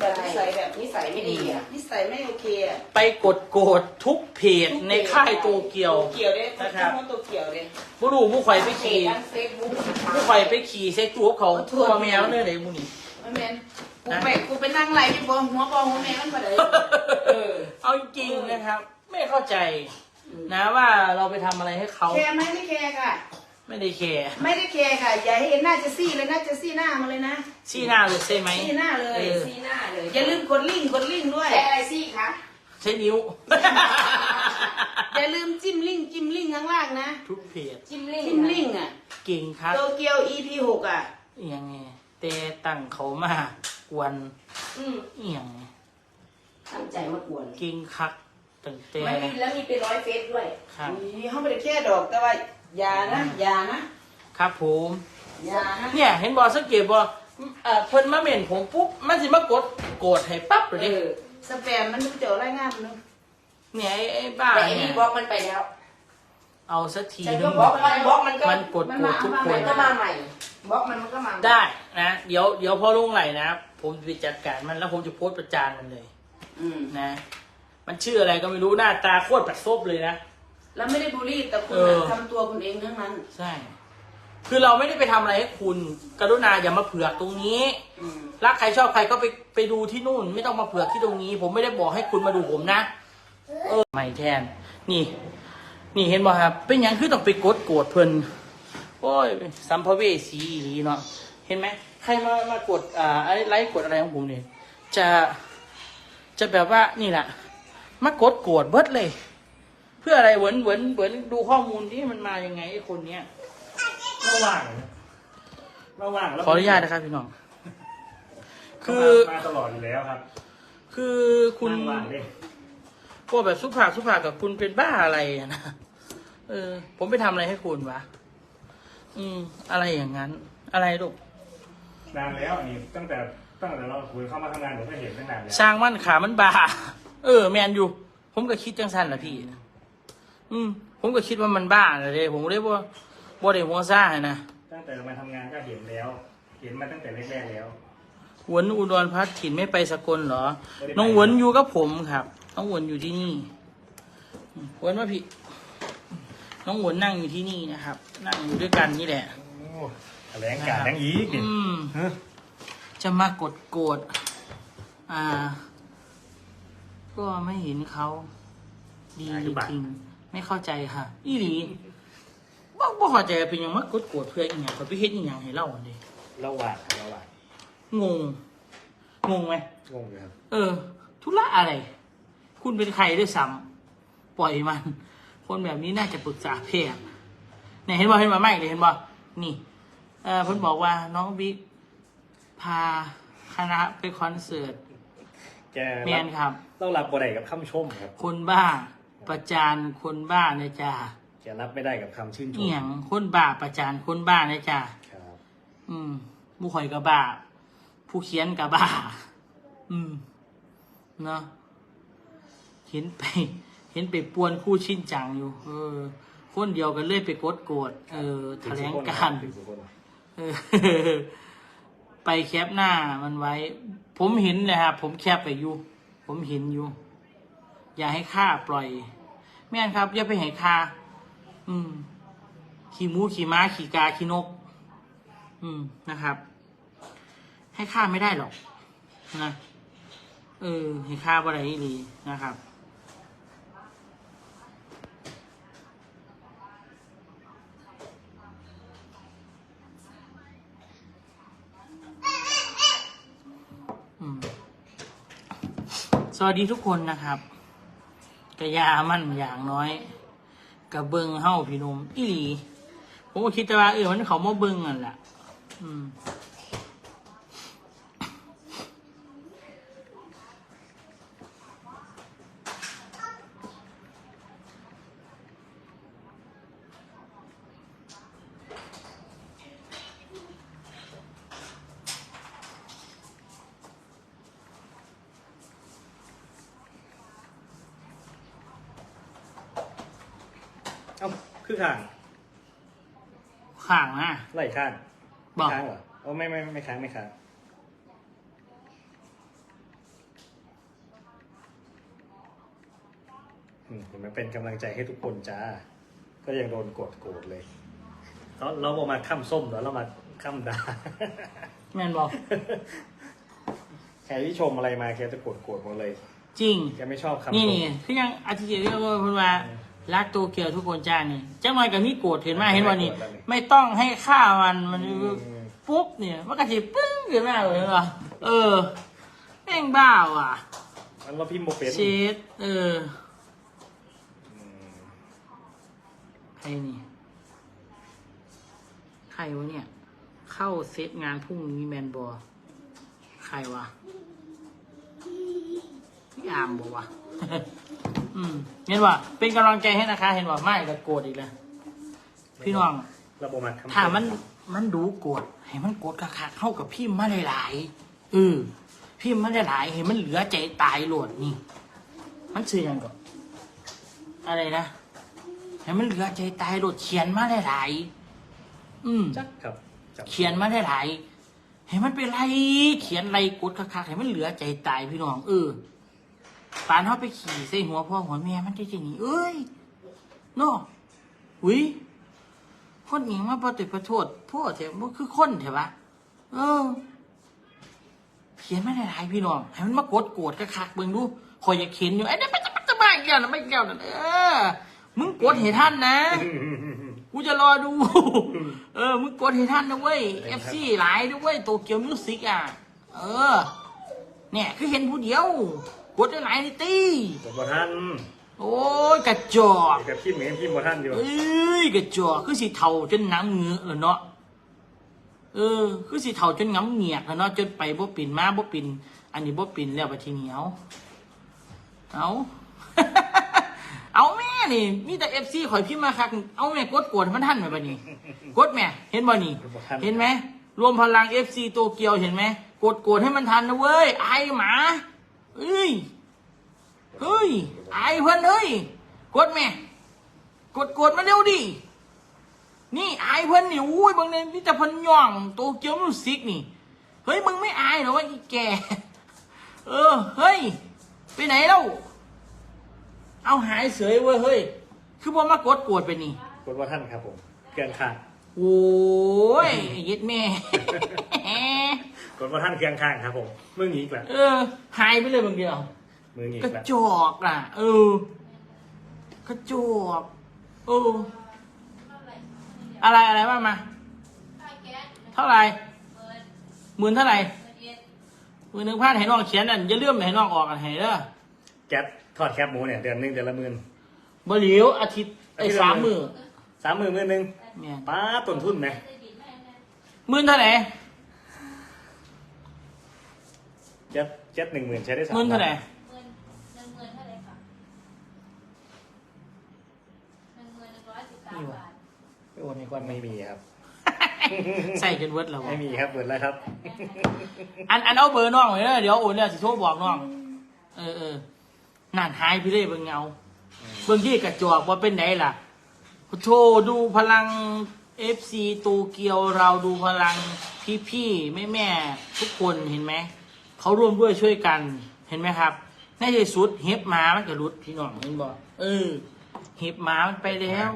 แบบนิสัยแบบนิสัยไม่ดีอะนิสัยไม่โอเคอะไปกดโกรธทุกเพจในค่ายโตเกียวโตเกียวเด้นะครับทั้งหมดโตเกียวเด้ผู้ดูผู้ข่อยไปเพจขี่ทั้งเฟซบุ๊กผู้ข่อยไปขี่เซ็กจูบเขาทั่วแมวเนี่ยเลยมูนี่ไม่แม่นกูไปกูไปนั่งไล่ที่บอหัวบอหัวแม่มันบ่ได้เออเอาจริงๆนะครับ ไม่เข้าใจนะว่าเราไปทำอะไรให้เขาแคร์ไหมไม่แคร์ค่ะ ไม่ได้แคร์ไม่ได้แคร์ค่ะ อย่าให้เห็นหน้าเจสซี่เลยนะเจสซี่หน้ามาเลยนะชี้หน้าเลยใช่ไหม ซี่หน้าเลย เออ ซีหน้าเลยอย่าลืมกดลิงก์กดลิงก์ด้วยใช้อะไรซี่คะ ใช้นิ้ว อย่าลืมจิ้มลิงก์จิ้มลิงก์ข้างล่างนะ ทุกเพจจิ้มลิงจิ้มลิงก์อะเก่งครับ โตเกียว EP หกอะ เอียงไงแต่ตั้งเขามากวนอืมเอียงไงตั้งใจมากวนเก่งคักตั้งแต่ไม่มีแล้วมีเป็นร้อยเฟซด้วย ครับ นี่เขาไม่ได้แค่ดอกแต่ว่า อย่านะอย่านะครับผมอย่านะเนี่ยเห็นบอสังเกตบอเอ่อเพิ่นมาเม่นผมปุ๊บมันสิมากดโกรธให้ปั๊บเลยเอดิอสแปมมันเจอรายงานมันเนี่ยไอ้ไอ้บ้าแต่ไอ้เนี่นี่ยบล็อกมันไปแล้ว เอาสักทีฉันนึก็งบล็อกมันบล็อกมันก็มันกดโกรธทุกคมันนก็มาใหม่ บล็อกมันมันก็มาใหม่ได้นะเดี๋ยวเดี๋ยวพอลงไหลนะ ผมจะไปจัดการมันแล้วผมจะโพสต์ประจานมันเลย อืมนะ มันชื่ออะไรก็ไม่รู้หน้าตาโคตรปัดซบเลยนะ แล้วไม่ได้บูลลี่แต่คุณเออน่ะทำตัวคุณเองทั้งนั้น ใช่ คือเราไม่ได้ไปทำอะไรให้คุณ กรุณาอย่ามาเผือกตรงนี้ อืมรักใครชอบใครก็ไปไปดูที่นู่น ไม่ต้องมาเผือกที่ตรงนี้ ผมไม่ได้บอกให้คุณมาดูผมนะ เออไม่แทน นี่ นี่เห็นบ่ครับ เป็นหยังคือต้องไปกดโกรธเพิ่นโอ้ยสัมภเวสีอีหลีเนาะเห็นไหมใครมามากดอ่าอะไรไลค์กดอะไรของผมเนี่ยจะจะแบบว่านี่แหละมากดโกรธเบิดเลย เพื่ออะไรเหมือนเหมือนเหมือนดูข้อมูลที่มันมายังไงไอ้คนเนี้ยระหว่างระหว่างแล้วขออนุญาตนะครับพี่น้อง คือ มาตลอดอยู่แล้วครับคือคุณนั่งว่างดิพวกแบบสุภาพสุภาพกับคุณเป็นบ้าอะไรอะนะเออ ผมไปทำอะไรให้คุณวะอืม อะไรอย่างนั้น อะไรลูกนานแล้วนี่ตั้งแต่ตั้งแต่เราคุยเข้ามาทำงานผมก็เห็นตั้งนานแล้ว สร้างมันขามันบา เออ แมนอยู่ ผมก็คิดจังสันแหละพี่ อืม ผมก็คิดว่ามันบ้าเลยผมเลยว่าบ่ได้หัวซ่านะตั้งแต่มาทำงานก็เห็นแล้ว เห็นมาตั้งแต่แรกๆแล้วหวนอุดรพัฒน์ถิ่นไม่ไปสกลเหรอ น้องหวนอยู่กับผมครับ น้องหวนอยู่ที่นี่อืมหวนมาพี่ น้องหวนนั่งอยู่ที่นี่นะครับ นั่งอยู่ด้วยกันนี่แหละ โอ้แถลงการยังอีกนี่อืม ฮะจะมากดโกรธอ่า ก็ไม่เห็นเขา ดีจริงๆ ไม่เข้าใจค่ะ อีหลีบ่บ่เข้าใจว่าเป็นหยังมากดโกรธเพื่ออีหยังเขาไปเฮ็ดอีหยังให้เล่าอันนี้ระหว่างระหว่างงง งงไหม งงเลยครับ เออ ธุระอะไร คุณเป็นใครด้วยซ้ำปล่อยมัน คนแบบนี้น่าจะปรึกษาแพทย์เนี่ยเห็นบ่เห็นบ่ไม่เลยเห็นบ่นี่ เออเพิ่นบอกว่าน้องบิ๊กพาคณะไปคอนเสิร์ตแกเมียนครับ ต้องรับบ่ได้กับคำชมครับ คนบ้า ประจานคนบ้านะจ้าแกรับไม่ได้กับคำชื่นชมเอียงคนบ้าประจานคนบ้านะจ้าครับอืมผู้ข่อยกับบ้า ผู้เขียนกับบ้า อืมเนาะเห็นไป เห็นไปป่วนคู่ชินจังอยู่ เออ คนเดียวกันเลยไปกดโกรธเออแถลงการณ์ ถึงสุโขทัยเออไปแคปหน้ามันไว้ ผมเห็นเลยครับผมแคปไปอยู่ ผมเห็นอยู่ อย่าให้ค่าปล่อย แม่นครับ อย่าไปให้ค่าอืม ขี่มูขี่ม้าขี่กาขี่นก อืมนะครับ ให้ค่าไม่ได้หรอกนะเออ ให้ค่าอะไรดีนะครับสวัสดีทุกคนนะครับ กะยามันอย่างน้อยกับเบิงเฮ้าพี่นุ่มอีหลีผมก็คิดแต่ว่าเออมันเขามาเบิงอะแหละอืม คือข้างข้างนะไหลข้างบอกค้างเหรอโอ้ไม่ไม่ไม่ค้างไม่ค้างอืมมันเป็นกำลังใจให้ทุกคนจ้า ก็ยังโดนกดโกรธเลย เราเราบอกมาข้ามส้มแล้วเรามาข้ามดาแมนบอกแครที่ชมอะไรมาแกจะโกรธโกรธหมดเลย จริงแกไม่ชอบคำนี่นี่คือยังอาทิตย์เรียกว่าพูดว่า รักโตเกียวทุกคนจ้านี่จังหน่อยกับมีโกรธเห็นไหมเห็นว่านี่ ไม่ต้องให้ค่ามันมันอืมปุ๊บเนี่ยมันก็จะปึ้งขึ้นมาเลยเหรอเออแม่งบ้าว่ะอันเราพิมพ์โมเป็นเชดเอออืมใครนี่ใครวะเนี่ย เข้าเซตงานพรุ่งนี้แมนบอใครวะพี่อามบอกวะ อืมเห็นว่า เป็นกำลังใจให้นะคะ เห็นว่าไม่ก็โกรธอีกแล้วพี่น้องเราบอกมาคำชถ้ามันมันดูโกรธให้มันโกรธกะคักเข้ากับพี่มาหลายๆเออพี่มาหลายๆให้มันเหลือใจตายโหลดนี่ มันชื่อหยังก่อนอะไรนะให้มันเหลือใจตายโหลดเขียนมาหลายๆอืมจักครับจับเขียนมาหลายๆให้มันเป็นไรเขียนไรกดคักๆให้มันเหลือใจตายพี่น้องเออ ปานเขาไปขี่ใส่หัวพ่อหัวแม่มันจะจะหนีเอ้ยเนาะอุ้ยคนหญิงมาปฏิปโทษพ่อเถอะมันคือคนเถอะวะเออ เขียนมาหลายๆพี่น้องให้มันมากดโกรธคักๆเบิ่งดูคอยอยากเขียนอยู่ไอ้นี่ไปจะไปจะมาอีกแล้วนะไม่อีกแล้วนะเออมึงกดให้ท่านนะ กูจะรอดู เออ มึงกดให้ท่านนะเว้ย FC หลายด้วยเว้ยโตเกียวมิวสิกอะ เออ เนี่ย คือเห็นผู้เดียว กดได้หลายนิตี้กดบอท่านโอ้ยกระจอกแต่พิมพ์เหมือนพิมพ์บอท่านอยู่เอ้ยกระจอกคือสีเทาจนน้ำเหงือกแล้วเนาะเออ คือสีเทาจนน้ำเหงียกแล้วเนาะจนไปบ่ปิ่นมาบ่ปิ่นอันนี้บ่ปิ่นแล้วไปทีเหนียวเอาเอาแม่นี่มีแต่เอฟซีข่อยพิมพ์มาคักเอาแม่กดกดมันท่านไหมบัดนี้กดแม่เห็นบ่นี่เห็นไหมรวมพลังเอฟซีโตเกียวเห็นไหมกดกดให้มันทันนะเว้ยไอหมา เอ้ย เฮ้ย ไอเพิ่นเฮ้ย กดแม่ กดกดมาเร็วดิ นี่อายเพิ่นนี่อุ้ยบางเนี่ยนี่แต่เพิ่นย่องโตเกียวมิวสิกนี่ เฮ้ย มึงไม่อายเหรอวะอีแก เออ เฮ้ย ไปไหนแล้ว เอาหายเสยเว้ย เฮ้ย คือบ่มากดกดไปนี่ กดบอท่านครับผม เกินขาดโอ้ยเย็ดแม่ กดบอท่านเคียงข้างครับผมมือหนีอีกแล้วเออ หายไปเลยบางเดียวมือหนีอีกระกแล้วจอกล่ะ เออกระจอกเอออะไรอะไรบ้างมาเท่าไหร่หมื่นเท่าไหร่หมื่นหนึ่งพันให้น้องเขียนอันอย่าเลื่อมให้น้องออกอันให้เด้อแก๊สทอดแคบหมูเนี่ยเดือนหนึงเดือนละหมื่นบเหลียวอาทิตย์ไอ้สามมือสามหมื่นหมื่นหนึ่งเนี่ยป้าต้นทุนไหมหมื่นเท่าไหร่ แก๊สแก๊สหนึ่งหมื่นใช้ได้สามหมื่นเท่าไหร่หมื่นหนึ่งหมื่นเท่าไหร่ค่ะหนึ่งหมื่นหนึ่งร้อยสิบสามบาทไปโอนให้ก่อนไหมไม่มีครับ ใส่จนเวิร์ดแล้ววะไม่มีครับเปิดแล้วครับ อันอันเอาเบอร์น้องไว้เด้อเดี๋ยวโอนเนี่ยสิโทรบอกน้อง เออเออนั่นหายไปเลยเบิ่งเงา เบิ่งที่กระจอกว่าเป็นไหนล่ะโทรดูพลังเอฟซีตูเกียวเราดูพลังพี่พี่แม่แม่ๆทุกคนเห็นไหม เขาร่วมด้วยช่วยกัน เห็นไหมครับในที่สุดเฮ็บหมามันก็รุดพี่น้องเห็นบอกเออเห็บหมามันไปแล้ว